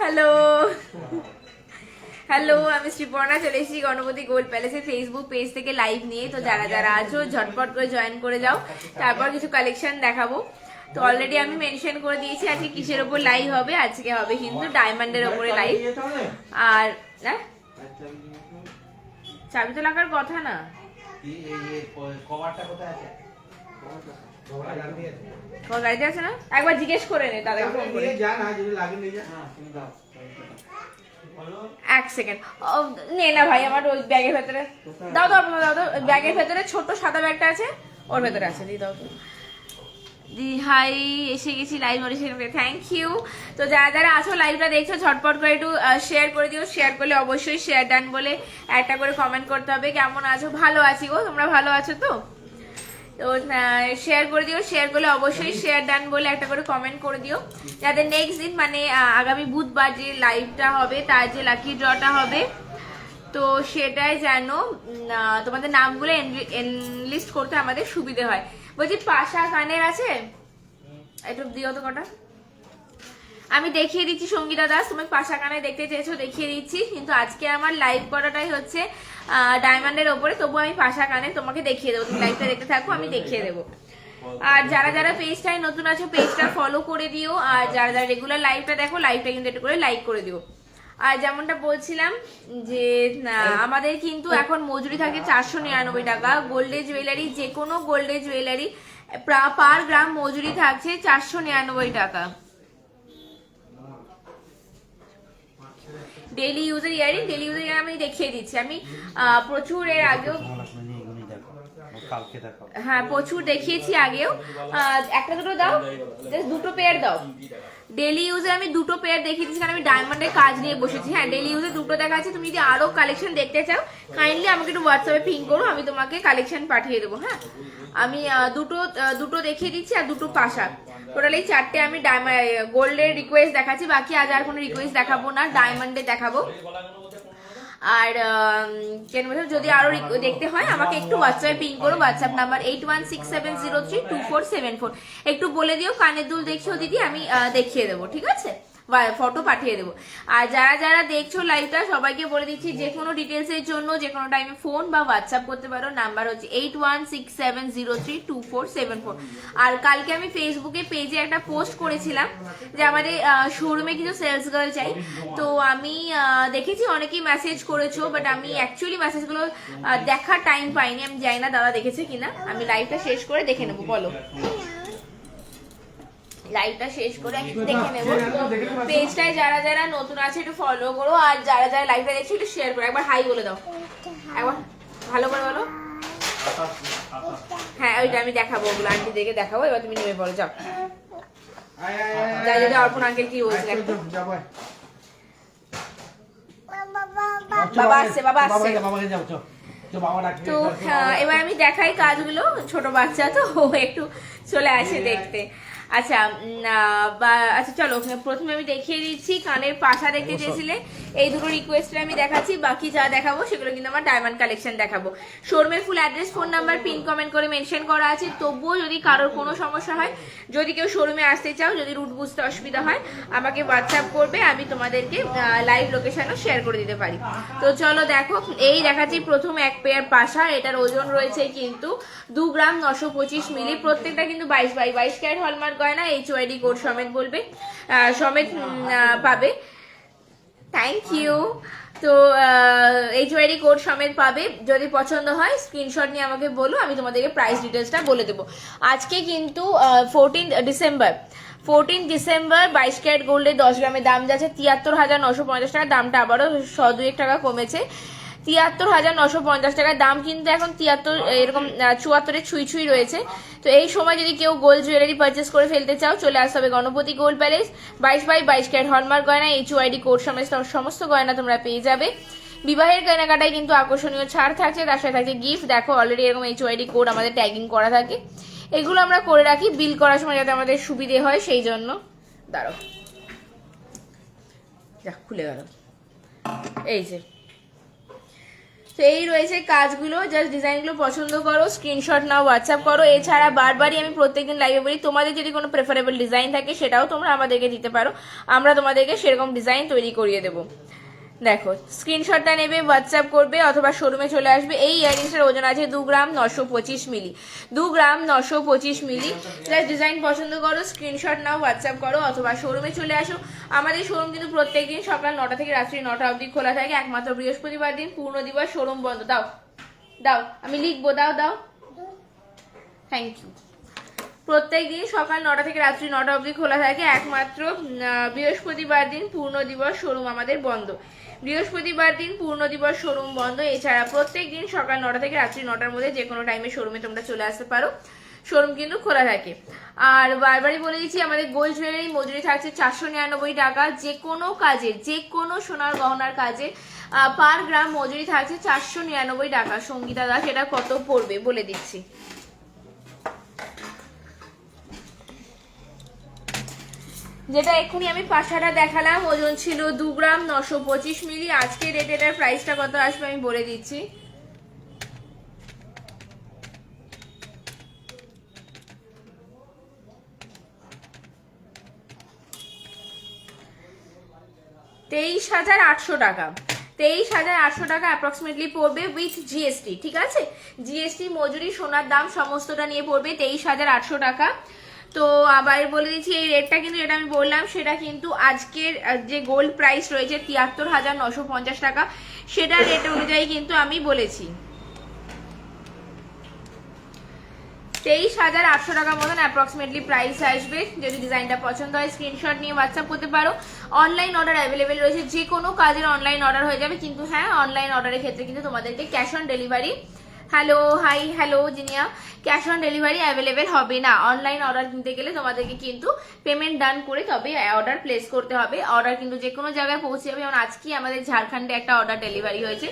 Hello hello আমি শ্রীপর্ণা, চলে এসেছি গণপতি গোল্ড প্যালেসের ফেসবুক পেজ থেকে লাইভ নিয়ে। তো যারা যারা আছো, ঝটপট করে জয়েন করে যাও। তারপর কিছু কালেকশন দেখাবো। তো অলরেডি আমি মেনশন করে দিয়েছি, আজকে কিসের ওপর লাইভ হবে? আজকে হবে কিন্তু ডায়মন্ডের ওপরে লাইভ আর হ্যাঁ? চাবি তো লাগার কথা না? কভারটা কোথায় আছে? তোমার গাড়িতে আছে না? একবার জিজ্ঞেস করে নে হ্যাঁ। এক সেকেন্ড নে ভাই, আমার ব্যাগের ভেতরে। ছোট সাদা ব্যাগটা আছে, ওর ভেতরে আছে দি দি, হাই, এসে গেছি লাইভ অডিশন থ্যাংক ইউ তো যারা যারা আছো লাইভটা দেখছ, ঝটপট করে একটু শেয়ার করে দিও। শেয়ার করলে অবশ্যই শেয়ার ডান বলে একটা করে কমেন্ট করতে হবে। কেমন আছো? ভালো আছি গো, তোমরা ভালো আছো তো? তো শেয়ার করে দিও শেয়ার করলে অবশ্যই শেয়ার ডান বলে একটা করে কমেন্ট করে দিও। যাতে নেক্সট দিন মানে আগামী বুধবার যে লাইভটা হবে, তার যে লাকি ড্রটা হবে, তো সেটাই যেন তোমাদের নামগুলো এনলিস্ট করতে আমাদের সুবিধে হয়। বলছি, পাশা কানের আছে? একটু দিও তো কটা। আমি দেখিয়ে দিচ্ছি সঙ্গীতা দাস, তুমি পাশা কানে দেখতে চেয়েছো, দেখিয়ে দিচ্ছি। কিন্তু আজকে আমার লাইভ করাটাই হচ্ছে ডায়মন্ডের ওপরে তবু আমি পাশা কানে তোমাকে দেখিয়ে দেবো। তুমি লাইভটা দেখতে থাকো, আমি দেখিয়ে দেবো। আর যারা যারা পেজটায় নতুন আছো পেজটা ফলো করে দিও। আর যারা যারা রেগুলার লাইভটা দেখো লাইভটা কিন্তু একটু করে লাইক করে দিও। আর যেমনটা বলছিলাম যে আমাদের কিন্তু এখন মজুরি থাকে চারশো নিরানব্বই টাকা। গোল্ডে জুয়েলারি যে কোনো গোল্ডে জুয়েলারি পার গ্রাম মজুরি থাকছে চারশো নিরানব্বই টাকা। ডেলি ইউজের ইয়ারিং ডেলি ইউজের আমি দেখিয়ে দিচ্ছি। আমি প্রচুর এর আগেও হ্যাঁ প্রচুর দেখিয়েছি আগেও। একটা দুটো দাও দুটো পেয়ার দাও। ডেলি ইউজে আমি দুটো পেয়ার দেখিয়ে দিচ্ছি কারণ আমি ডায়মন্ডের কাজ নিয়ে বসেছি। হ্যাঁ ডেলি ইউজে দুটো দেখা আছে তুমি যদি আরও কালেকশন দেখতে চাও কাইন্ডলি আমাকে একটু হোয়াটসঅ্যাপে পিং করো, আমি তোমাকে কালেকশন পাঠিয়ে দেবো হ্যাঁ? আমি দুটো দুটো দেখিয়ে দিচ্ছি আর দুটো পাশা। টোটাল চারটে আমি গোল্ডের রিকোয়েস্ট দেখাচ্ছি, বাকি আজ আর কোনো রিকোয়েস্ট দেখাবো না ডায়মন্ডে দেখাবো। আর কেন বলছেন যদি আরও দেখতে হয়, আমাকে একটু হোয়াটসঅ্যাপে পিং করো WhatsApp number eight one six seven zero three two four seven four একটু বলে দিও, কানের দুল দেখিও দিদি, আমি দেখিয়ে দেবো, ঠিক আছে? ফটো পাঠিয়ে দেবো। আর যারা যারা দেখছ লাইভটা সবাইকে বলে দিচ্ছি যে কোনো ডিটেলস এর জন্য যে কোনো টাইমে ফোন বা হোয়াটসঅ্যাপ করতে পারো। নাম্বার হচ্ছে eight one six seven zero three two four seven four আর কালকে আমি ফেসবুকে পেজে একটা পোস্ট করেছিলাম যে আমাদের শোরুমে কিছু সেলস গার্ল চাই। তো আমি দেখেছি অনেকেই মেসেজ করেছ বাট আমি অ্যাকচুয়ালি মেসেজগুলো দেখার টাইম পাইনি। আমি জানি না দাদা দেখেছে কিনা। আমি লাইভটা শেষ করে দেখে নেব। বলো। লাইভটা শেষ করে দেখে নেব। পেজটায় যারা যারা নতুন আছে একটু ফলো করো। আর যারা যারা লাইভটা দেখছ একটু শেয়ার করো। একবার হাই বলে দাও। একবার ভালো করে বলো। হ্যাঁ ওইটা আমি দেখাবো। ওগুলো আন্টি দেখে দেখাবো। এবার তুমি নেমে পড়ো যাও। যাই যদি অর্পণ আঙ্কেল কি বলছে বাবা আসছে বাবা আসছে। তো এবার আমি দেখাই কাজগুলো। ছোট বাচ্চা তো একটু চলে আসে দেখতে। আচ্ছা বা- আচ্ছা চলো প্রথমে আমি দেখিয়ে দিচ্ছি কানের পাশা দেখতে চেয়েছিলে। এই দুটো রিকোয়েস্টে আমি দেখাচ্ছি বাকি যা দেখাবো সেগুলো কিন্তু আমার ডায়মন্ড কালেকশন দেখাবো। শোরুমের full address phone number pin comment করে মেনশন করা আছে। তবুও যদি কারোর কোনো সমস্যা হয় যদি কেউ শোরুমে আসতে চাও যদি রুট বুঝতে অসুবিধা হয় আমাকে হোয়াটসঅ্যাপ করবে আমি তোমাদেরকে লাইভ লোকেশনও শেয়ার করে দিতে পারি। তো চলো দেখো এই দেখাচ্ছি প্রথম এক পেয়ার পাশা এটার ওজন রয়েছে কিন্তু দু গ্রাম নশো পঁচিশ মিলি প্রত্যেকটা কিন্তু বাইশ বাই বাইশ ক্যারেট হলমার্ক গয়না এইচ ওয়াইডি কোড সমেত বলবে সমেত পাবে। থ্যাংক ইউ তো এইচ ওয়াইডি কোড সমেত পাবে। যদি পছন্দ হয় স্ক্রিনশট নিয়ে আমাকে বলো, আমি তোমাদেরকে প্রাইস ডিটেলসটা বলে দেবো। আজকে কিন্তু ফোরটিন ডিসেম্বর ফোরটিন ডিসেম্বর বাইশ ক্যারেট গোল্ডের দশ গ্রামের দাম যাচ্ছে তিয়াত্তর হাজার নশো পঞ্চাশ টাকা। দামটা আবারও শ দুয়েক টাকা কমেছে। তিয়াত্তর হাজার নশো পঞ্চাশ টাকার দাম কিন্তু এখন তিয়াত্তর, এরকম চুয়াত্তরের ছুঁই ছুঁই রয়েছে। তো এই সময় যদি কেউ গোল্ড জুয়েলারি পারচেস করে ফেলতে চাও, চলে আসতে হবে গণপতি গোল্ড প্যালেস বাইশ বাই বাইশ ক্যারেট হলমার্ক গয়না এইচ ওয়াইডি কোড সমস্ত সমস্ত গয়না তোমরা পেয়ে যাবে। বিবাহের কেনাকাটায় কিন্তু আকর্ষণীয় ছাড় থাকছে, তার সাথে থাকছে গিফট দেখো অলরেডি এরকম এইচ ওয়াইডি কোড আমাদের ট্যাগিং করা থাকে। এগুলো আমরা করে রাখি বিল করার সময় যাতে আমাদের সুবিধে হয়, সেই জন্য। দাঁড়ো খুলে গেল। এই যে এই রয়েছে কাজগুলো জাস্ট ডিজাইনগুলো পছন্দ করো স্ক্রিনশট নাও হোয়াটসঅ্যাপ করো। এছাড়া বারবারই আমি প্রত্যেকদিন লাইভে বলি, তোমাদের যদি কোনো প্রেফারেবল ডিজাইন থাকে, সেটাও তোমরা আমাদেরকে দিতে পারো। আমরা তোমাদেরকে সেরকম ডিজাইন তৈরি করিয়ে দেবো। দেখো স্ক্রিনশটটা নেবে হোয়াটসঅ্যাপ করবে, অথবা শোরুমে চলে আসবে। এই ইয়ারিংসের ওজন আছে দু গ্রাম নশো পঁচিশ মিলি। দু গ্রাম নশো পঁচিশ মিলি। জাস্ট ডিজাইন পছন্দ করো স্ক্রিনশট নাও হোয়াটসঅ্যাপ করো, অথবা শোরুমে চলে আসো। আমাদের শোরুম কিন্তু প্রত্যেক দিন সকাল নটা থেকে রাত্রি নটা অবধি খোলা থাকে। একমাত্র বৃহস্পতিবার দিন পূর্ণ দিবস শোরুম বন্ধ। দাও দাও, আমি লিখব, দাও দাও। থ্যাংক ইউ প্রত্যেক দিন সকাল নটা থেকে রাত্রি নটা অবধি খোলা থাকে। একমাত্র বৃহস্পতিবার দিন পূর্ণ দিবস শোরুম আমাদের বন্ধ। বৃহস্পতিবার দিন পূর্ণ দিবস শোরুম বন্ধ। এছাড়া প্রত্যেক দিন সকাল নটা থেকে রাত্রি নটার মধ্যে যে কোনো টাইমে শোরুমে তোমরা চলে আসতে পারো। শোরুম কিন্তু খোলা থাকে। আর বারবারই বলে দিচ্ছি, আমাদের গোল্ড জুয়েলারি মজুরি থাকছে চারশো নিরানব্বই টাকা। যে কোনো কাজে, যে কোনো সোনার গহনার কাজে পার গ্রাম মজুরি থাকছে চারশো নিরানব্বই টাকা। সঙ্গীতা দাস এটা কত পড়বে বলে দিচ্ছি। যেটা এক্ষুনি আমি পাশাটা দেখালাম, ওজন ছিল দু গ্রাম নশো পঁচিশ মিলি। আজকে রেট এটার প্রাইসটা কত আসবে আমি বলে দিচ্ছি। তেইশ হাজার আটশো টাকা। তেইশ হাজার আটশো টাকা অ্যাপ্রক্সিমেটলি পড়বে উইথ জিএসটি ঠিক আছে? জিএসটি মজুরি, সোনার দাম, সমস্তটা নিয়ে পড়বে তেইশ হাজার আটশো টাকা। তো আবার বলে দিচ্ছি, এই রেটটা কিন্তু যেটা আমি বললাম, সেটা কিন্তু আজকের যে গোল্ড প্রাইস রয়েছে তিয়াত্তর হাজার নশো পঞ্চাশ টাকা সেটার রেট অনুযায়ী কিন্তু আমি বলেছি। তেইশ হাজার আটশো টাকা মতন অ্যাপ্রক্সিমেটলি প্রাইস আসবে। যদি ডিজাইনটা পছন্দ হয় স্ক্রিনশট নিয়ে হোয়াটসঅ্যাপ করতে পারো। অনলাইন অর্ডার অ্যাভেলেবেল রয়েছে যে কোনো কাজের অনলাইন অর্ডার হয়ে যাবে। কিন্তু হ্যাঁ অনলাইন অর্ডারের ক্ষেত্রে কিন্তু তোমাদেরকে cash on delivery hello hi hello Zinia. Cash on delivery available হবে না। অনলাইন অর্ডার কিনতে গেলে তোমাদেরকে কিন্তু পেমেন্ট ডান করে তবে অর্ডার প্লেস করতে হবে। অর্ডার কিন্তু যে কোনো জায়গায় পৌঁছে যাবে। যেমন আজকেই আমাদের ঝাড়খণ্ডে একটা অর্ডার ডেলিভারি হয়েছে।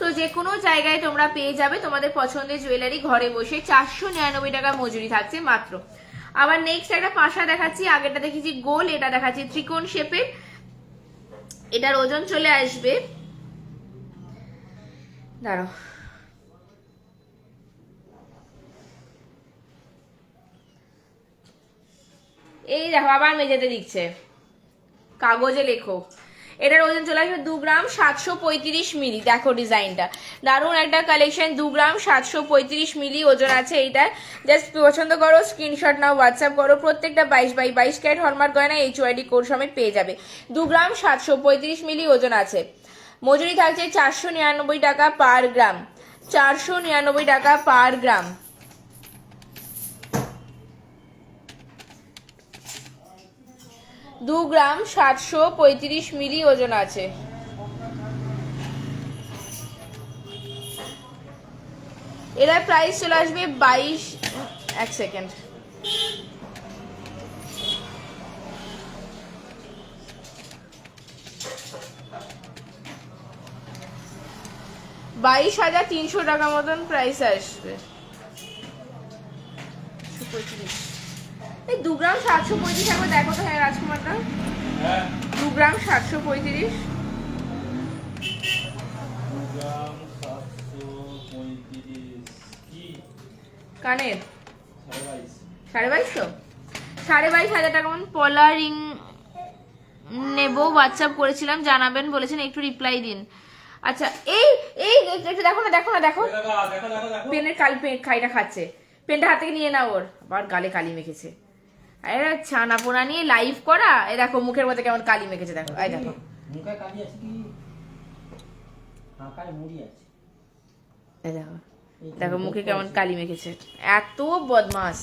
তো যে কোনো জায়গায় তোমরা পেয়ে যাবে। তোমাদের পছন্দের জুয়েলারি ঘরে বসে চারশো নিরানব্বই টাকা মজুরি থাকছে মাত্র। আবার নেক্সট একটা পাশা দেখাচ্ছি। আগেরটা দেখেছি গোল, এটা দেখাচ্ছি ত্রিকোণ শেপের। এটার ওজন চলে আসবে। দাঁড়াও। এই দেখো, আবার মেঝেতে দিচ্ছে কাগজে লেখো। এটার ওজন চলে আসবে দু গ্রাম সাতশো পঁয়ত্রিশ মিলি। দেখো ডিজাইনটা। দারুণ একটা কালেকশন দু গ্রাম সাতশো পঁয়ত্রিশ মিলি ওজন আছে এইটার জাস্ট পছন্দ করো স্ক্রিনশট নাও হোয়াটসঅ্যাপ করো। প্রত্যেকটা বাইশ বাই বাইশ ক্যারেট হলমার্ক গয়না এইচ ওয়াইডি কোড সমেত পেয়ে যাবে। দু গ্রাম সাতশো পঁয়ত্রিশ মিলি ওজন আছে। মজুরি থাকছে চারশো নিরানব্বই টাকা পার গ্রাম। চারশো নিরানব্বই টাকা পার গ্রাম। দু গ্রাম সাতশো পঁয়ত্রিশ মিলি ওজন আছে। এরা প্রাইস চলে আসবে বাইশ, এক সেকেন্ড বাইশ হাজার তিনশো টাকা মতন প্রাইস আসবে। পঁয়ত্রিশ এই দু গ্রাম সাতশো পঁয়ত্রিশ একবার দেখো তো হ্যাঁ রাজকুমারটা। দু গ্রাম সাতশো পঁয়ত্রিশ। কানের। সাড়ে বাইশ। সাড়ে বাইশশো? সাড়ে বাইশ হাজার টাকা মতন পলা রিং নেব হোয়াটসঅ্যাপ করেছিলাম জানাবেন বলেছেন একটু রিপ্লাই দিন। আচ্ছা এই এই একটু দেখো না দেখো না দেখো। পেনের কালি খাইটা খাচ্ছে। পেনটা হাত থেকে নিয়ে নাও ওর। আবার গালে কালি মেখেছে। আরে ছানা পোনা নিয়ে লাইভ করা? এ দেখো মুখের মধ্যে কেমন কালি মেখেছে দেখো। এই দেখো। মুখে কালি আছে কি? হাঁকায় মুড়ি আছে। এই দেখো। দেখো মুখে কেমন কালি মেখেছে। এত বদমাস।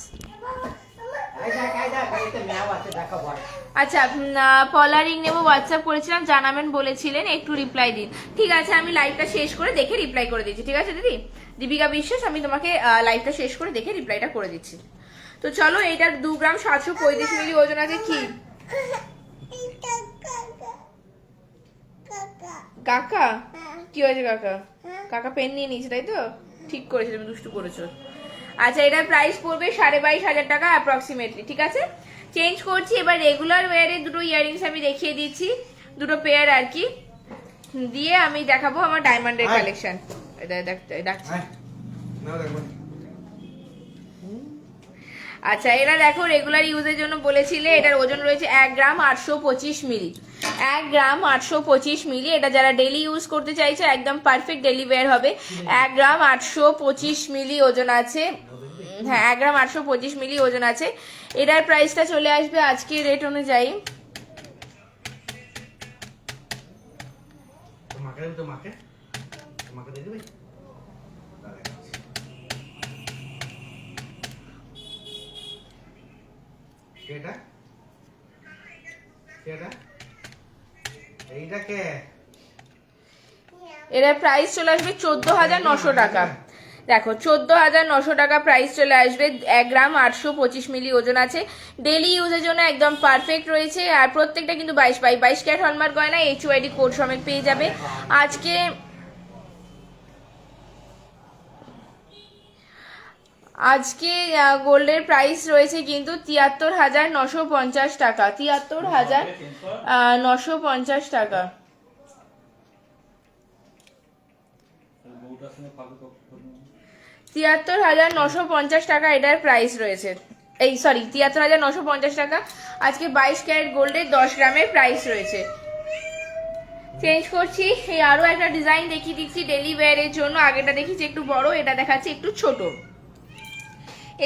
আচ্ছা পলা রিং নেব হোয়াটসঅ্যাপ করেছিলাম জানাবেন বলেছিলেন একটু রিপ্লাই দিন। ঠিক আছে আমি লাইভটা শেষ করে দেখে রিপ্লাই করে দিচ্ছি ঠিক আছে দিদি? দীপিকা বিশ্বাস আমি তোমাকে লাইভটা শেষ করে দেখে রিপ্লাইটা করে দিচ্ছি। তো চলো এইটার দু গ্রাম সাতশো পঁয়ত্রিশ মিলি ওজন আছে কি? কাকা? কি হয়েছে কাকা? কাকা পেন নিয়ে নিয়েছে তাই তো? ঠিক করেছে তুমি দুষ্টু করেছ। আচ্ছা এটার প্রাইস পড়বে সাড়ে বাইশ হাজার টাকা অ্যাপ্রক্সিমেটলি ঠিক আছে? চেঞ্জ করছি এবার রেগুলার ওয়ারে দুটো ইয়ারিংস আমি দেখিয়ে দিচ্ছি দুটো পেয়ার আর কি। দিয়ে আমি দেখাবো আমার ডায়মন্ডের। কালেকশন ডাকছে আচ্ছা এরা দেখো রেগুলার ইউজের জন্য বলেছিলে, এটার ওজন রয়েছে এক গ্রাম আটশো পঁচিশ মিলি। এক গ্রাম আটশো পঁচিশ মিলি, এটা যারা ডেলি ইউজ করতে চাইছে, একদম পারফেক্ট ডেলি ওয়্যার হবে। এক গ্রাম আটশো পঁচিশ মিলি ওজন আছে। হ্যাঁ এক গ্রাম আটশো পঁচিশ মিলি ওজন আছে। এটার প্রাইসটা চলে আসবে আজকে রেট অনুযায়ী তোমাকে তোমাকে দিয়ে দেবে দাঁড়া, দেখাচ্ছি। কে এটা কে এটা এইটা কে? এটার প্রাইস চলে আসবে চোদ্দ হাজার নশো টাকা। দেখো চোদ্দ হাজার নশো টাকা প্রাইস চলে আসবে এক গ্রাম আটশো পঁচিশ মিলি ওজন আছে। ডেলি ইউজের জন্য একদম পারফেক্ট রয়েছে। আর প্রত্যেকটা কিন্তু বাইশ বাই বাইশ ক্যারেট হলমার্ক গয়না এইচ ওয়াইডি কোড সমেত পেয়ে যাবে। আজকে আজকে গোল্ডের প্রাইস রয়েছে কিন্তু তিয়াত্তর হাজার নশো পঞ্চাশ টাকা। তিয়াত্তর হাজার নশো পঞ্চাশ টাকা। তিয়াত্তর হাজার নশো পঞ্চাশ টাকা এটার প্রাইস রয়েছে। এই সরি তিয়াত্তর হাজার নশো পঞ্চাশ টাকা। আজকে বাইশ ক্যারেট গোল্ডের দশ গ্রামের প্রাইস রয়েছে। চেঞ্জ করছি। আরও একটা ডিজাইন দেখিয়ে দিচ্ছি। ডেলি জন্য। আগেটা দেখিয়েছি একটু বড়, এটা দেখাচ্ছি একটু ছোট।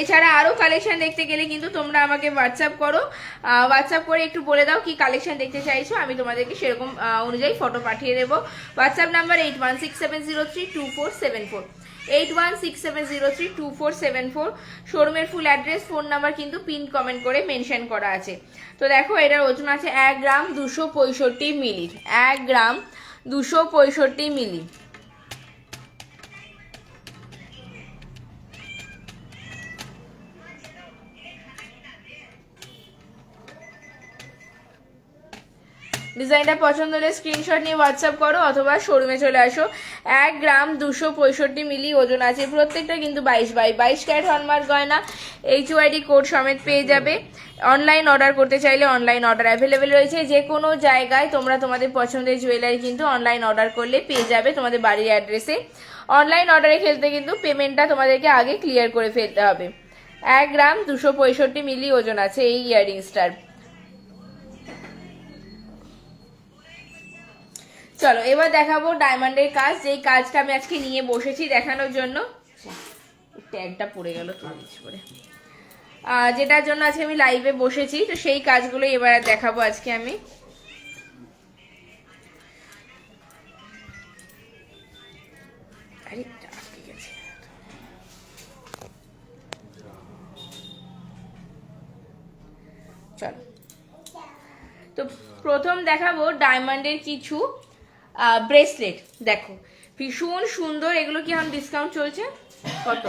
এছাড়া আরও কালেকশন দেখতে গেলে কিন্তু তোমরা আমাকে হোয়াটসঅ্যাপ করো। হোয়াটসঅ্যাপ করে একটু বলে দাও কি কালেকশন দেখতে চাইছো, আমি তোমাদেরকে সেরকম অনুযায়ী ফটো পাঠিয়ে দেবো। WhatsApp number eight one six seven zero three two four seven four eight one six seven zero three two four seven four শোরুমের ফুল অ্যাড্রেস ফোন নাম্বার কিন্তু পিন কমেন্ট করে মেনশন করা আছে। তো দেখো, এটার ওজন আছে এক গ্রাম দুশো পঁয়ষট্টি মিলি। এক গ্রাম দুশো পঁয়ষট্টি মিলি। ডিজাইনটা পছন্দ হলে স্ক্রিনশট নিয়ে হোয়াটসঅ্যাপ করো অথবা শোরুমে চলে আসো। এক গ্রাম দুশো পঁয়ষট্টি মিলি ওজন আছে। প্রত্যেকটা কিন্তু বাইশ বাই বাইশ ক্যারেট হলমার্ক গয়না। এইচ ওয়াইডি কোড সমেত পেয়ে যাবে। অনলাইন অর্ডার করতে চাইলে অনলাইন অর্ডার অ্যাভেলেবেল রয়েছে। যে কোনো জায়গায় তোমরা তোমাদের পছন্দের জুয়েলারি কিন্তু অনলাইন অর্ডার করলে পেয়ে যাবে তোমাদের বাড়ির অ্যাড্রেসে অনলাইন অর্ডারে খেলতে কিন্তু পেমেন্টটা তোমাদেরকে আগে ক্লিয়ার করে ফেলতে হবে। এক গ্রাম দুশো পঁয়ষট্টি মিলি ওজন আছে এই ইয়াররিংসটার চলো, এবার দেখাবো ডায়মন্ডের কাজ। যেই কাজটা আমি আজকে নিয়ে বসেছি দেখানোর জন্য। ট্যাগটা পড়ে গেল পরে যেটার জন্য আজকে আমি লাইভে বসেছি, তো সেই কাজগুলো এবার দেখাবো আজকে আমি। চলো। তো প্রথম দেখাবো ডায়মন্ডের কিছু। ব্রেসলেট দেখো। ভীষণ সুন্দর, এগুলো কি এখন ডিসকাউন্ট চলছে? কত?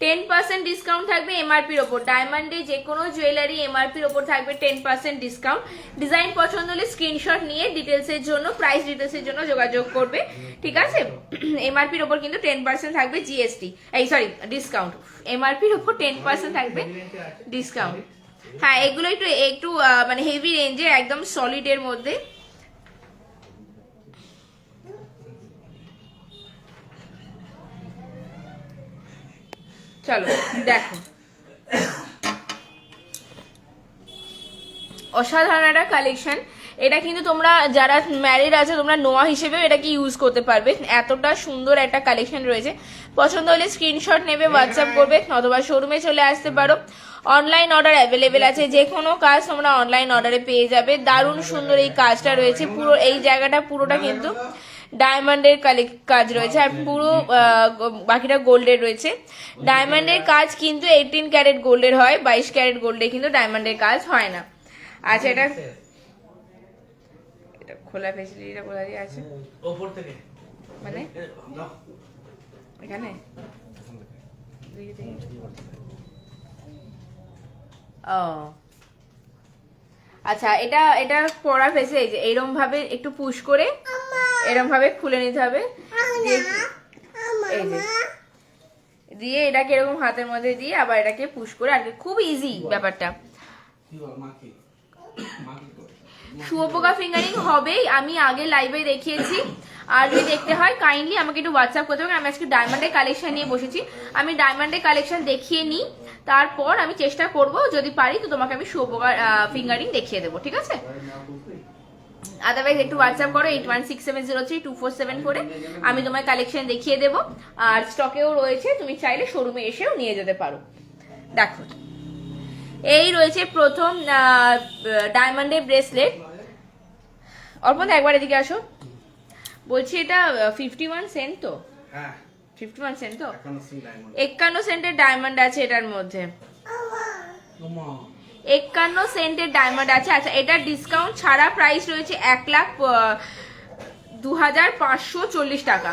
টেন পার্সেন্ট ডিসকাউন্ট থাকবে এমআরপির ওপর। ডায়মন্ডে যে কোনো জুয়েলারি এমআরপির ওপর থাকবে টেন পার্সেন্ট ডিসকাউন্ট ডিজাইন পছন্দ হলে স্ক্রিনশট নিয়ে ডিটেলসের জন্য প্রাইস ডিটেলসের জন্য যোগাযোগ করবে। ঠিক আছে? এমআরপির ওপর কিন্তু টেন পার্সেন্ট থাকবে জিএসটি এই সরি ডিসকাউন্ট এমআরপির ওপর টেন পার্সেন্ট থাকবে ডিসকাউন্ট হ্যাঁ এগুলো একটু একটু মানে হেভি রেঞ্জে একদম সলিডের মধ্যে। চলো দেখো। অসাধারণ একটা কালেকশন এটা কিন্তু তোমরা যারা ম্যারিড আছে তোমরা নোয়া হিসেবেও এটাকে ইউজ করতে পারবে। এতটা সুন্দর একটা কালেকশন রয়েছে। পছন্দ হলে স্ক্রিনশট নেবে হোয়াটসঅ্যাপ করবে অথবা শোরুমে চলে আসতে পারো। অনলাইন অর্ডার অ্যাভেলেবেল আছে। যে কোনো কাজ তোমরা অনলাইন অর্ডারে পেয়ে যাবে। দারুণ সুন্দর এই কাজটা রয়েছে। পুরো এই জায়গাটা পুরোটা কিন্তু ডায়মন্ডের কাজ রয়েছে আর পুরো বাকিটা গোল্ডের রয়েছে। ডায়মন্ডের কাজ কিন্তু এইটিন ক্যারেট গোল্ডের হয় বাইশ ক্যারেট গোল্ডে কিন্তু ডায়মন্ডের কাজ হয় না। আচ্ছা এটা এটা খোলা ফেসিলিটিটা কোথা দিয়ে আছে। ওপর থেকে। মানে? এখানে। ও। আচ্ছা এটা এটা পড়া ফেসে এই যে এরম ভাবে একটু পুশ করে এরম ভাবে খুলে নিতে হবে। দিয়ে এই যে দিয়ে এটাকে এরকম হাতের মধ্যে দিয়ে আবার এটাকে পুশ করে আর কি খুব ইজি ব্যাপারটা? শুয়োপোকা ফিঙ্গারিং হবেই আমি আগে লাইভে দেখিয়েছি। আর যদি দেখতে হয় কাইন্ডলি আমাকে একটু হোয়াটসঅ্যাপ করতে হবে আমি আজকে ডায়মন্ডের কালেকশন নিয়ে বসেছি। আমি ডায়মন্ডের কালেকশন দেখিয়ে নিই। তারপর আমি চেষ্টা করব, যদি পারি, তো তোমাকে আমি শুয়োপোকা ফিঙ্গারিং দেখিয়ে দেবো, ঠিক আছে? আদারওয়াইজ একটু হোয়াটসঅ্যাপ করো eight one six seven zero three two four seven ফোরে আমি তোমার কালেকশন দেখিয়ে দেবো। আর স্টকেও রয়েছে, তুমি চাইলে শোরুমে এসেও নিয়ে যেতে পারো। দেখো, এই রয়েছে প্রথম ডায়মন্ডের ব্রেসলেট অর্পণ, একবার এদিকে আসো। বলছি এটা ফিফটি ওয়ান সেন্ট তো? হ্যাঁ। ফিফটি ওয়ান সেন্ট তো? একান্ন সেন্টের ডায়মন্ড আছে এটার মধ্যে। একান্ন সেন্টের ডায়মন্ড আছে। আচ্ছা এটার ডিসকাউন্ট ছাড়া প্রাইস রয়েছে এক লাখ দু হাজার পাঁচশো চল্লিশ টাকা।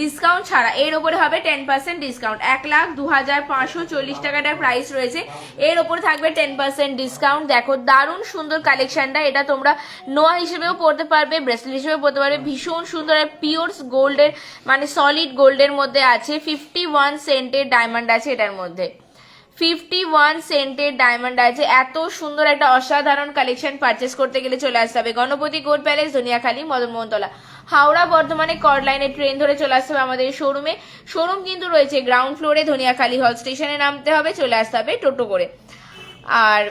ডিসকাউন্ট ছাড়া এর ওপরে হবে টেন পার্সেন্ট ডিসকাউন্ট এক লাখ দু হাজার পাঁচশো চল্লিশ টাকাটার প্রাইস রয়েছে। এর ওপরে থাকবে টেন পার্সেন্ট ডিসকাউন্ট দেখো, দারুণ সুন্দর কালেকশনটা এটা তোমরা নোয়া হিসেবেও পড়তে পারবে ব্রেসলেট হিসেবেও পড়তে পারবে। ভীষণ সুন্দর পিওর গোল্ডের মানে সলিড গোল্ডের মধ্যে আছে। ফিফটি ওয়ান সেন্টের ডায়মন্ড আছে এটার মধ্যে। ফিফটি ওয়ান সেন্টের ডায়মন্ড আছে। এত সুন্দর একটা অসাধারণ কালেকশন পারচেস করতে গেলে চলে আসতে হবে। গণপতি গোল্ড প্যালেস দুনিয়াখালী মদন মোহনতলা হাওড়া বর্ধমানে কর্ড লাইনে ট্রেন ধরে চলে আসতে হবে আমাদের শোরুমে। শোরুম কিন্তু রয়েছে গ্রাউন্ড ফ্লোরে ধনিয়াখালী হল স্টেশনে নামতে হবে, চলে আসতে হবে টোটো করে। আর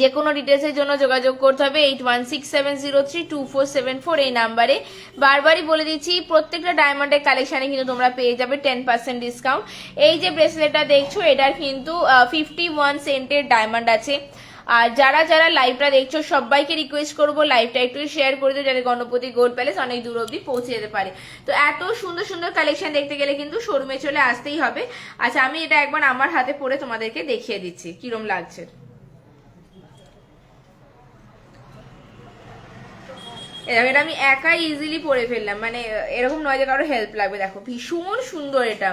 যে কোনো ডিটেলসের জন্য যোগাযোগ করতে হবে eight one six seven zero three two four seven four এই নাম্বারে। বারবারই বলে দিচ্ছি, প্রত্যেকটা ডায়মন্ডের কালেকশানে কিন্তু তোমরা পেয়ে যাবে টেন পার্সেন্ট ডিসকাউন্ট এই যে ব্রেসলেটটা দেখছ, এটার কিন্তু ফিফটি ওয়ান সেন্টের ডায়মন্ড আছে। আর যারা যারা লাইভটা দেখছ, সবাইকে রিকোয়েস্ট করব লাইভটা একটু শেয়ার করে দিও যাতে গণপতি গোল্ড প্যালেস অনেক দূর অব্দি পৌঁছে যেতে পারে। তো এত সুন্দর সুন্দর কালেকশন দেখতে গেলে কিন্তু শোরুমে চলে আসতেই হবে। আচ্ছা আমি এটা একবার আমার হাতে পরে তোমাদেরকে দেখিয়ে দিচ্ছি, কিরম লাগছে। এটা আমি একাই ইজিলি পরে ফেললাম মানে এরকম নয় যে কারও হেল্প লাগবে, দেখো, ভীষণ সুন্দর এটা।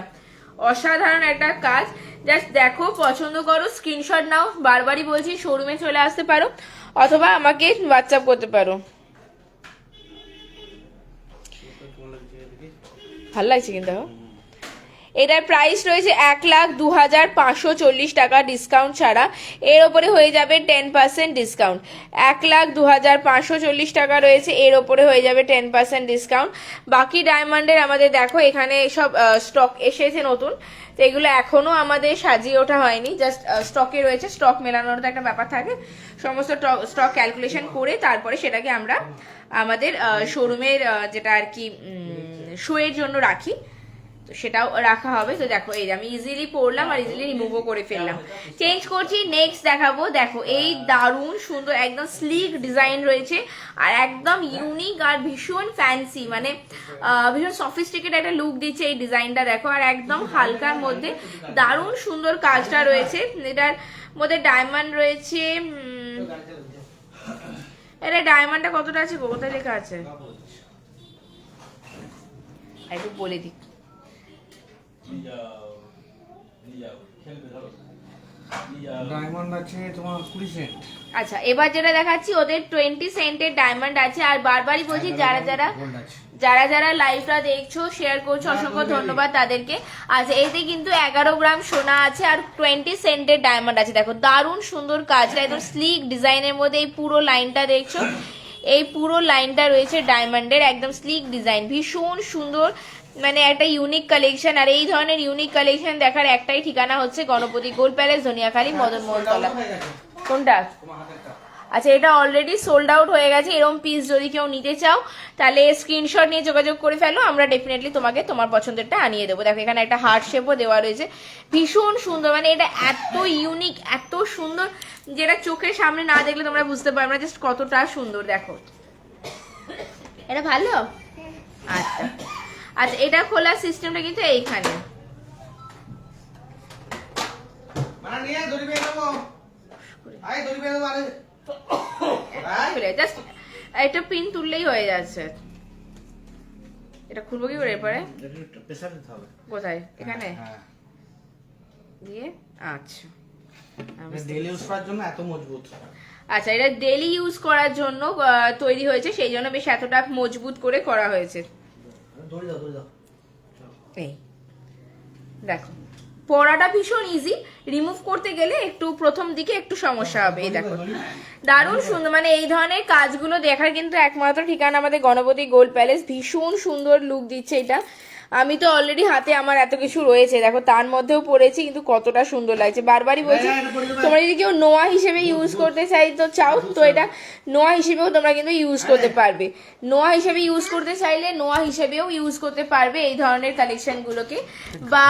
অসাধারণ একটা কাজ। জাস্ট দেখো, পছন্দ করো স্ক্রিনশট নাও, বারবারই বলছি শোরুমে চলে আসতে পারো, অথবা আমাকে হোয়াটসঅ্যাপ করতে পারো। ভালো লাগছে কিন্তু এটার প্রাইস রয়েছে এক লাখ দু হাজার পাঁচশো চল্লিশ টাকা ডিসকাউন্ট ছাড়া। এর ওপরে হয়ে যাবে টেন পার্সেন্ট ডিসকাউন্ট এক লাখ দু হাজার পাঁচশো চল্লিশ টাকা রয়েছে, এর ওপরে হয়ে যাবে টেন পার্সেন্ট ডিসকাউন্ট বাকি ডায়মন্ডের আমাদের দেখো, এখানে সব স্টক এসেছে নতুন। তো এগুলো এখনও আমাদের সাজিয়ে ওঠা হয়নি জাস্ট স্টকে রয়েছে। স্টক মেলানোর তো একটা ব্যাপার থাকে। সমস্ত স্টক ক্যালকুলেশন করে তারপরে সেটাকে আমরা আমাদের শোরুমের যেটা আর কি শোয়ের জন্য রাখি। তো সেটাও রাখা হবে। তো দেখো, এই আমি ইজিলি পড়লাম আর ইজিলি রিমুভও করে ফেললাম। চেঞ্জ করছি নেক্সট দেখাবো। দেখো, এই দারুণ, সুন্দর, একদম স্লিক ডিজাইন রয়েছে আর একদম ইউনিক আর ভীষণ ফ্যান্সি মানে ভীষণ সফিস্টিকেট একটা লুক দিচ্ছে এই ডিজাইনটা দেখো। আর একদম হালকার মধ্যে দারুণ সুন্দর কাজটা রয়েছে। এটার মধ্যে ডায়মন্ড রয়েছে এটা ডায়মন্ডটা কতটা আছে? কোথায় লেখা আছে? একটু বলে দিই নিয়ে যাও নিয়ে যাও খেলবে ধরো নিয়ে যাও ডায়মন্ড আছে তোমার কুড়ি সেন্ট আচ্ছা এবার যেটা দেখাচ্ছি ওদের টোয়েন্টি সেন্টের ডায়মন্ড আছে। আর বারবারই বলছি যারা যারা যারা যারা লাইভটা দেখছ শেয়ার করছ অসংখ্য ধন্যবাদ তাদেরকে। আচ্ছা এতে কিন্তু এগারো গ্রাম সোনা আছে আর টোয়েন্টি সেন্টের ডায়মন্ড আছে। দেখো দারুণ সুন্দর কাজটা একদম স্লিক ডিজাইনের মধ্যে এই পুরো লাইনটা দেখছ। এই পুরো লাইনটা রয়েছে ডায়মন্ডের একদম স্লিক ডিজাইন। ভীষণ সুন্দর মানে একটা ইউনিক কালেকশন আর এই ধরনের ইউনিক কালেকশন দেখার একটাই ঠিকানা হচ্ছে গণপতি গোল প্যালেস ধনিয়াখালী মদন মোহনতলা কোনটা? আচ্ছা এটা অলরেডি সোল্ড আউট হয়ে গেছে এরকম পিস যদি কেউ নিতে চাও তাহলে স্ক্রিনশট নিয়ে যোগাযোগ করে ফেলো আমরা ডেফিনেটলি তোমাকে তোমার পছন্দেরটা আনিয়ে দেবো। দেখো এখানে একটা হার্ট শেপও দেওয়া রয়েছে। ভীষণ সুন্দর মানে এটা এত ইউনিক এত সুন্দর যেটা চোখের সামনে না দেখলে তোমরা বুঝতে পারবে না জাস্ট কতটা সুন্দর দেখো। এটা ভালো? আচ্ছা। আচ্ছা এটা খোলার সিস্টেমটা কিন্তু এইখানে। একটা পিন তুললেই হয়ে যাচ্ছে। এটা খুলবো কি করে এরপরে? কোথায়? এখানে? হ্যাঁ দিয়ে? আচ্ছা। ডেলি ইউজ করার জন্য এত মজবুত। আচ্ছা এটা ডেলি ইউজ করার জন্য তৈরি হয়েছে সেই জন্য বেশ এতটা মজবুত করে করা হয়েছে। এই। দেখো পড়াটা ভীষণ ইজি রিমুভ করতে গেলে একটু প্রথম দিকে একটু সমস্যা হবে এই দেখো। দারুণ সুন্দর মানে এই ধরনের কাজগুলো দেখার কিন্তু একমাত্র ঠিকানা আমাদের গণপতি গোল্ড প্যালেস। ভীষণ সুন্দর লুক দিচ্ছে এটা। আমি তো অলরেডি হাতে আমার এত কিছু রয়েছে দেখো তার মধ্যেও পড়েছি কিন্তু কতটা সুন্দর লাগছে। বারবারই বলছি তোমরা যদি কেউ নোয়া হিসেবে ইউজ করতে চাই তো চাও তো এটা নোয়া হিসেবেও তোমরা কিন্তু ইউজ করতে পারবে। নোয়া হিসেবে ইউজ করতে চাইলে নোয়া হিসেবেও ইউজ করতে পারবে এই ধরনের কালেকশনগুলোকে বা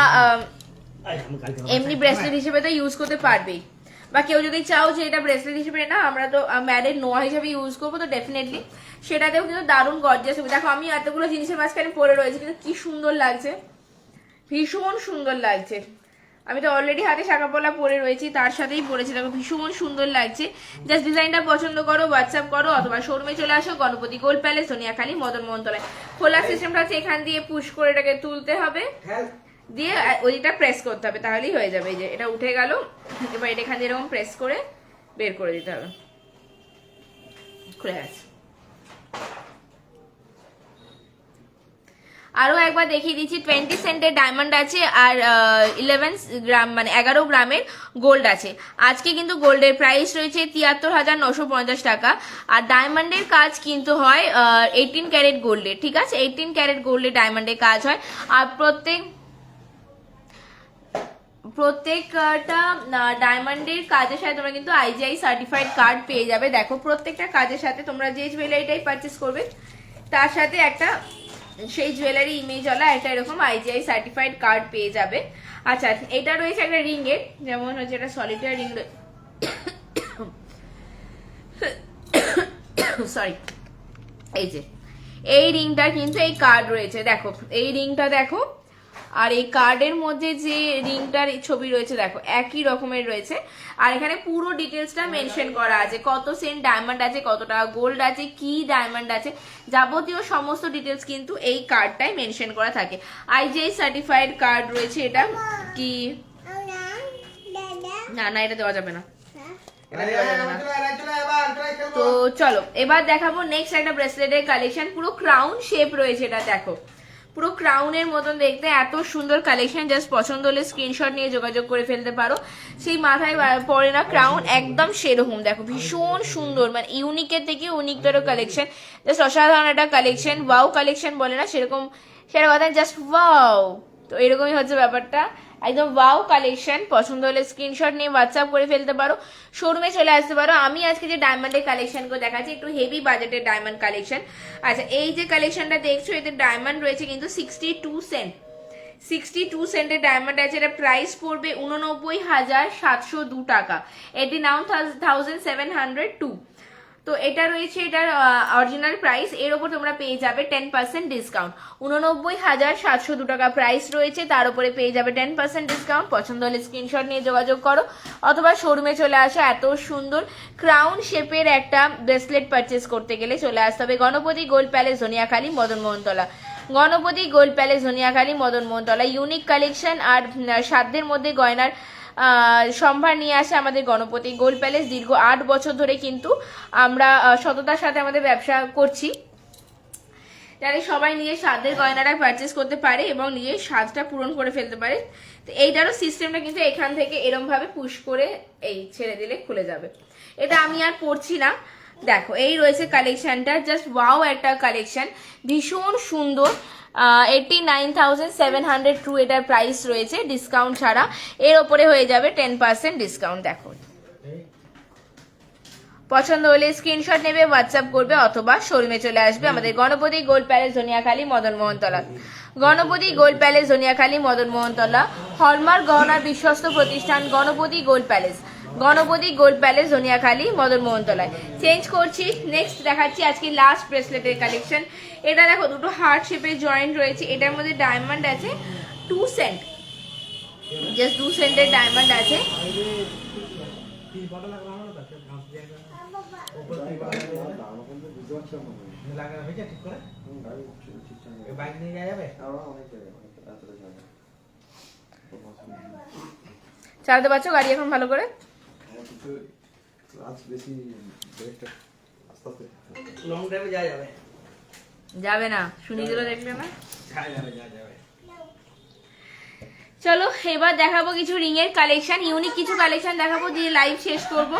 এমনি ব্রেসলেট হিসেবে তো ইউজ করতে পারবেই। বা কেউ যদি চাও যে এটা ব্রেসলেট হিসেবে না আমরা তো ম্যারেড নোয়া হিসেবে ইউজ করব তো ডেফিনেটলি সেটাতেও কিন্তু দারুণ গর্জিয়াস হবে। দেখো আমি এতগুলো জিনিসের মাঝখানে পরে রয়েছে কিন্তু কি সুন্দর লাগছে। ভীষণ সুন্দর লাগছে। আমি তো অলরেডি হাতে শাখা পলা পরে রয়েছি তার সাথেই পরেছি। দেখো ভীষণ সুন্দর লাগছে। জাস্ট ডিজাইনটা পছন্দ করো হোয়াটসঅ্যাপ করো অথবা শোরুমে চলে আসো গণপতি গোল্ড প্যালেস সোনিয়াখালী মদন মোহনতলায় খোলা সিস্টেমটা হচ্ছে এখান দিয়ে পুশ করে এটাকে তুলতে হবে। দিয়ে ওইটা প্রেস করতে হবে, তাহলেই হয়ে যাবে। যে, এটা উঠে গেল, এবার এটা এখান এরকম প্রেস করে বের করে দিতে হবে। খুলে গেছে। আরও একবার দেখিয়ে দিচ্ছি টোয়েন্টি সেন্টের ডায়মন্ড আছে আর ইলেভেন গ্রাম মানে এগারো গ্রামের গোল্ড আছে। আজকে কিন্তু গোল্ডের প্রাইস রয়েছে তিয়াত্তর হাজার নশো পঞ্চাশ টাকা। আর ডায়মন্ডের কাজ কিন্তু হয় এইটিন ক্যারেট গোল্ডে ঠিক আছে? এইটিন ক্যারেট গোল্ডে ডায়মন্ডের কাজ হয়। আর প্রত্যেক প্রত্যেকটা ডায়মন্ডের কাজের সাথে তোমরা কিন্তু আইজিআই সার্টিফাইড কার্ড পেয়ে যাবে। দেখো, প্রত্যেকটা কাজের সাথে তোমরা যে জুয়েলারিটাই পারচেস করবে, তার সাথে একটা সেই জুয়েলারি ইমেজওয়ালা একটা এরকম আইজিআই সার্টিফাইড কার্ড পেয়ে যাবে। আচ্ছা এটা রয়েছে একটা রিং এর যেমন হচ্ছে একটা সলিটার রিং সরি এই যে, এই রিংটা কিন্তু এই কার্ড রয়েছে। দেখো, এই রিংটা দেখো আর এই কার্ডের মধ্যে যে রিংটার ছবি রয়েছে দেখো একই রকমের রয়েছে। আর এখানে পুরো ডিটেলসটা মেনশন করা আছে। কত সেন্ট ডায়মন্ড আছে কত টাকা গোল্ড আছে কি ডায়মন্ড আছে যাবতীয় সমস্ত ডিটেলস কিন্তু এই কার্ডটাই মেনশন করা থাকে। আইজিআই সার্টিফাইড কার্ড রয়েছে এটা কি? না না এটা দেওয়া যাবে না। এটা দেওয়া যাবে না। তো চলো এবার দেখাবো নেক্সট একটা ব্রেসলেটের কালেকশন পুরো ক্রাউন শেপ রয়েছে এটা দেখো। পুরো ক্রাউনের মতন দেখতে, এত সুন্দর কালেকশন জাস্ট পছন্দ হলে স্ক্রিনশট নিয়ে যোগাযোগ করে ফেলতে পারো। সেই মাথায় পরে না ক্রাউন একদম সেরকম, দেখো ভীষণ সুন্দর মানে ইউনিকের থেকে ইউনিকতর কালেকশন জাস্ট অসাধারণ একটা কালেকশন ওয়াও কালেকশন বলে না, সেরকম সেটা কথা জাস্ট ওয়াও তো এরকমই হচ্ছে ব্যাপারটা। একদম ওয়াও কালেকশন পছন্দ হলে স্ক্রিনশট নিয়ে হোয়াটসঅ্যাপ করে ফেলতে পারো। শোরুমে চলে আসতে পারো। আমি আজকে যে ডায়মন্ডের কালেকশনগুলো দেখাচ্ছি, একটু হেভি বাজেটের ডায়মন্ড কালেকশন আচ্ছা এই যে কালেকশনটা দেখছ, এতে ডায়মন্ড রয়েছে কিন্তু sixty two cent sixty two সেন্টের diamond আছে। এটা প্রাইস পড়বে উননব্বই হাজার সাতশো দু টাকা। এটি nine thousand seven hundred two তো এটা রয়েছে এটার অরিজিনাল প্রাইস এর ওপর তোমরা পেয়ে যাবে টেন পার্সেন্ট ডিসকাউন্ট উননব্বই হাজার সাতশো দু টাকা প্রাইস রয়েছে, তার উপরে পেয়ে যাবে টেন পার্সেন্ট ডিসকাউন্ট পছন্দ হলে স্ক্রিনশট নিয়ে যোগাযোগ করো। অথবা শোরুমে চলে আসো এত সুন্দর ক্রাউন শেপের একটা ব্রেসলেট পারচেস করতে গেলে চলে আসতে হবে। Ganapati gold palace Dhaniakhali Madan Mohantala. Ganapati gold palace Dhaniakhali Madan Mohantala. Unique collection আর সাধ্যের মধ্যে গয়নার সম্ভার নিয়ে আসে আমাদের গণপতি। গোল্ড প্যালেস দীর্ঘ আট বছর ধরে কিন্তু আমরা সততার সাথে আমাদের ব্যবসা করছি। যাতে সবাই নিজের স্বাদের গয়নাটা পারচেস করতে পারে এবং নিজের স্বাদটা পূরণ করে ফেলতে পারে। তো এইটারও সিস্টেমটা কিন্তু এখান থেকে এরম ভাবে পুশ করে এই ছেড়ে দিলে খুলে যাবে। এটা আমি আর পড়ছি না। দেখো, এই রয়েছে কালেকশনটা জাস্ট ওয়াও একটা কালেকশন ভীষণ সুন্দর। Eighty nine thousand seven hundred two এটার প্রাইস রয়েছে ডিসকাউন্ট ছাড়া। এর ওপরে হয়ে যাবে টেন পার্সেন্ট ডিসকাউন্ট দেখো। পছন্দ হলে স্ক্রিনশট নেবে হোয়াটসঅ্যাপ করবে, অথবা শোরুমে চলে আসবে। আমাদের Ganapati gold palace Dhaniakhali Madan Mohantala Ganapati gold palace Dhaniakhali Madan Mohantala hallmark গহনার বিশ্বস্ত প্রতিষ্ঠান, Ganapati gold palace. Ganapati gold palace Dhaniakhali Madan মোহনতলায়। Change করছি নেক্সট দেখাচ্ছি আজকে লাস্ট ব্রেসলেটের কালেকশন এটা দেখো, দুটো হার্ট শেপের জয়েন্ট রয়েছে। এটার মধ্যে ডায়মন্ড আছে টু সেন্ট জাস্ট দু সেন্টের ডায়মন্ড আছে। চালাতে পারছ গাড়ি এখন ভালো করে? আজ বেশি ব্রেকটা আস্তে আস্তে। লং ড্রাইভে যাওয়া যাবে। যাবে না শুনি দিল দেখলে না যাবে যাবে। চলো এবার দেখাবো কিছু রিং এর কালেকশন ইউনিক কিছু কালেকশন দেখাবো দিয়ে লাইভ শেষ করব।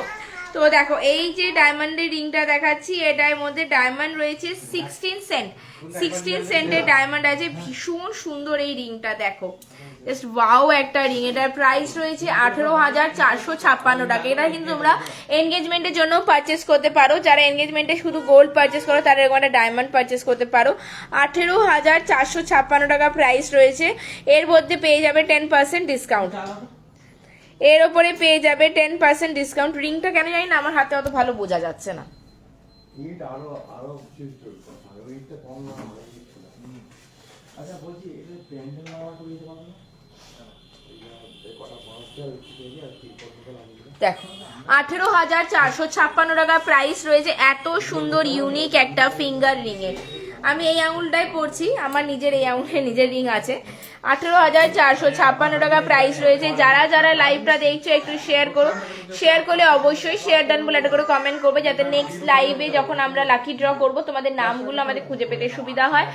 তো দেখো এই যে ডায়মন্ডের রিংটা দেখাচ্ছি এটার মধ্যে ডায়মন্ড রয়েছে সিক্সটিন সেন্ট সিক্সটিন সেন্টের ডায়মন্ড আছে ভীষণ সুন্দর এই রিংটা দেখো। জাস্ট ওয়াও, একটা রিং। এটার প্রাইস রয়েছে আঠেরো হাজার চারশো ছাপ্পান্ন টাকা। এটা কিন্তু তোমরা এনগেজমেন্টের জন্য পারচেস করতে পারো। যারা এনগেজমেন্টে শুধু গোল্ড পারচেস করো, তারা এরকম একটা ডায়মন্ড পারচেস করতে পারো। আঠেরো হাজার চারশো ছাপ্পান্ন টাকা প্রাইস রয়েছে। এর মধ্যে পেয়ে যাবে টেন পার্সেন্ট ডিসকাউন্ট এর ওপরে পেয়ে যাবে টেন পার্সেন্ট ডিসকাউন্ট রিংটা কেন জানি না, আমার হাতে অত ভালো বোঝা যাচ্ছে না। ইট আরও আরও দেখি, আঠেরো হাজার চারশো ছাপ্পান্ন টাকা প্রাইস রয়েছে। এত সুন্দর ইউনিক একটা ফিঙ্গার রিং এর। আমি এই আঙুলটাই পরছি, আমার নিজের এই আঙুলে নিজের রিং আছে। আঠেরো হাজার চারশো ছাপ্পান্ন টাকা প্রাইস রয়েছে। যারা যারা লাইভটা দেখছ, একটু শেয়ার করো। শেয়ার করলে অবশ্যই শেয়ার ডান বলে একটা করে কমেন্ট করবে, যাতে নেক্সট লাইভে যখন আমরা লাকি ড্র করব, তোমাদের নামগুলো আমাদের খুঁজে পেতে সুবিধা হয়।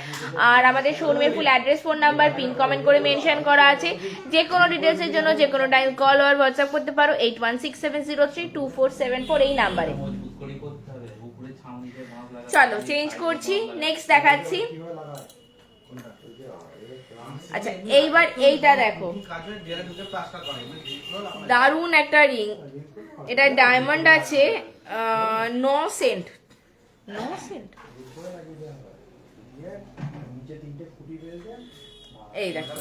আর আমাদের শোরুমের full address phone number pin comment করে মেনশন করা আছে। যে কোনো ডিটেলসের জন্য যে কোনো টাইম কল আর হোয়াটসঅ্যাপ করতে পারো eight one six seven zero three two four seven four এই নাম্বারে মজবুত করে করতে হবে উপরে ছাউনিতে বাঁশ লাগা চলো চেঞ্জ করছি নেক্সট দেখাচ্ছি আচ্ছা এইবার এইটা দেখো। দারুণ একটা রিং এটা ডায়মন্ড আছে ন সেন্ট ন সেন্ট এই দেখো।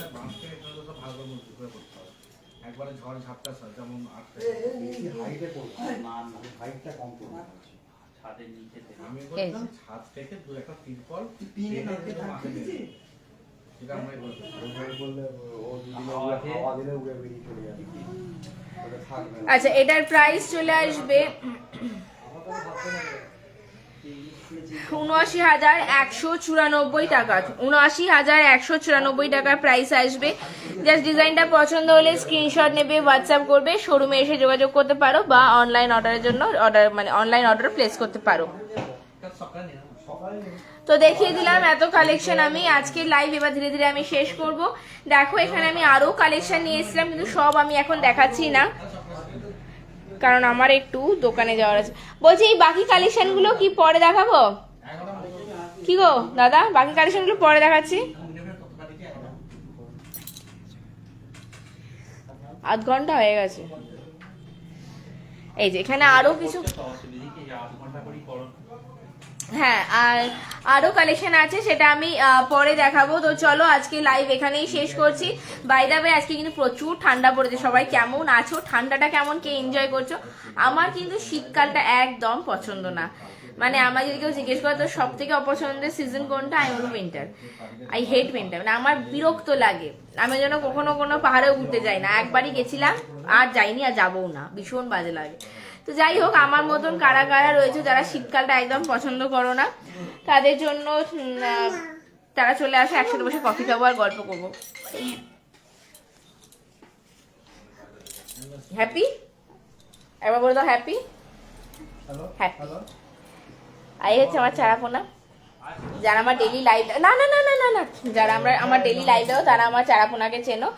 একবারে ঝড় ঝাপটা হয়, যেমন আটকে হাইটে না হাইটটা কম ছাদের নিচে আমি এই ছাদ থেকে দু একটা তিরপল টেনে কিন্তু মাঠে নিয়ে যেতে। এটা আমরাই বলতাম ওইভাবে করলে ও দুদিনে হাওয়া উড়ে দিয়ে- হাওয়া দিলে উড়ে বেরিয়ে চলে যাবে। ওটা থাকবে না। আচ্ছা এটার প্রাইস চলে আসবে উনআশি হাজার একশো চুরানব্বই টাকা। উনআশি হাজার একশো চুরানব্বই টাকার প্রাইস আসবে। জাস্ট ডিজাইনটা পছন্দ হলে স্ক্রিনশট নেবে হোয়াটসঅ্যাপ করবে শোরুমে এসে যোগাযোগ করতে পারো বা অনলাইন অর্ডারের জন্য অর্ডার মানে অনলাইন অর্ডার প্লেস করতে পারো। তো দেখিয়ে দিলাম এত কালেকশন আমি। আজকে লাইভ এবার ধীরে ধীরে আমি শেষ করব। দেখো এখানে আমি আরও কালেকশন নিয়ে এসেছিলাম, কিন্তু সব আমি এখন দেখাচ্ছি না। কারণ আমার একটু দোকানে যাওয়ার আছে। বলছি, এই বাকি কালেকশনগুলো কি পরে দেখাবো? কি গো, দাদা? বাকি কালেকশনগুলো পরে দেখাচ্ছি। আধ ঘণ্টা হয়ে গেছে। এই যে, এখানে আরও কিছু তো অসুবিধা কি আধ ঘণ্টা করেই করো হ্যাঁ আর আরও কালেকশন আছে, সেটা আমি পরে দেখাবো। তো চলো, আজকে লাইভ এখানেই শেষ করছি। বাই দা আজকে কিন্তু প্রচুর ঠান্ডা পড়েছে। সবাই কেমন আছো? ঠান্ডাটা কেমন? কে এনজয় করছ? আমার কিন্তু শীতকালটা একদম পছন্দ না। মানে আমার যদি কেউ জিজ্ঞেস করে তো সব থেকে অপছন্দের সিজন কোনটা? আই বলব উইন্টার আই হেট উইন্টার মানে আমার বিরক্ত লাগে। আমি যেন কখনো কোনো পাহাড়ে উঠতে যাই না। একবারই গেছিলাম, আর যাইনি, আর যাবও না। ভীষণ বাজে লাগে। তো যাই হোক আমার মতন কারা কারা রয়েছে যারা শীতকালটা একদম পছন্দ করো না। তাদের জন্য তারা চলে আসে একসাথে বসে কফি খাব আর গল্প করব। হ্যাপি একবার বলে দাও হ্যাপি হ্যাপি এই হচ্ছে আমার চারাপোনা। যারা আমার ডেলি লাইভ না না না না না না। যারা আমরা আমার ডেলি লাইভ দাও তারা আমার চারাপোনাকে চেনো।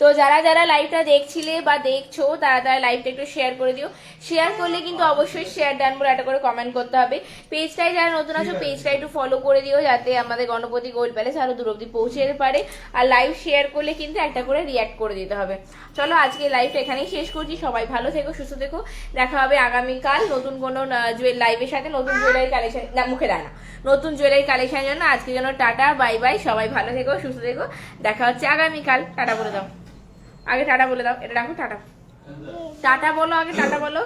তো যারা যারা লাইভটা দেখছিলে বা দেখছ, তারা তারা লাইভটা একটু শেয়ার করে দিও। শেয়ার করলে কিন্তু অবশ্যই শেয়ার ডান বলে একটা করে কমেন্ট করতে হবে। পেজটাই যারা নতুন আছো পেজটা একটু ফলো করে দিও যাতে আমাদের গণপতি গোল্ড প্যালেস আরও দূর অব্দি পৌঁছে যেতে পারে। আর লাইভ শেয়ার করলে কিন্তু একটা করে রিয়াক্ট করে দিতে হবে। চলো আজকে লাইভটা এখানেই শেষ করছি। সবাই ভালো থেকো, সুস্থ থেকো। দেখা হবে আগামীকাল নতুন কোনো জুয়েল লাইভের সাথে, নতুন জুয়েলারি কালেকশন না, মুখে না। নতুন জুয়েলারি কালেকশনের জন্য আজকে জন্য টাটা বাই বাই সবাই ভালো থেকো, সুস্থ থেকো। দেখা হচ্ছে আগামীকাল। টাটা বলে দাও। আগে টাটা বলে দাও এটা রাখো টাটা। টাটা বলো আগে টাটা বলো।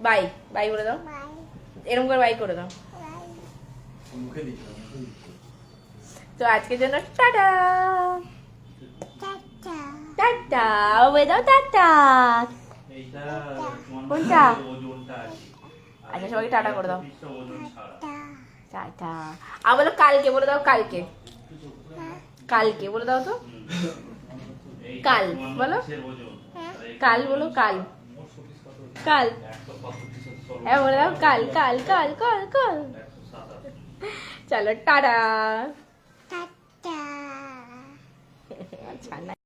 বাই বাই বলে দাও। এরকম করে বাই করে দাও। তো আজকের জন্য টাটা। টাটা। বলে দাও টাটা। কোনটা? আচ্ছা, সবাইকে টাটা করে দাও। টাটা। আর বলো কালকে বলে দাও কালকে। কালকে বলে দাও তো। কাল, বলো। কাল বলো কাল। কাল। হ্যাঁ বলে দাও কাল কাল কাল কাল কাল। চলো টাটা। আচ্ছা না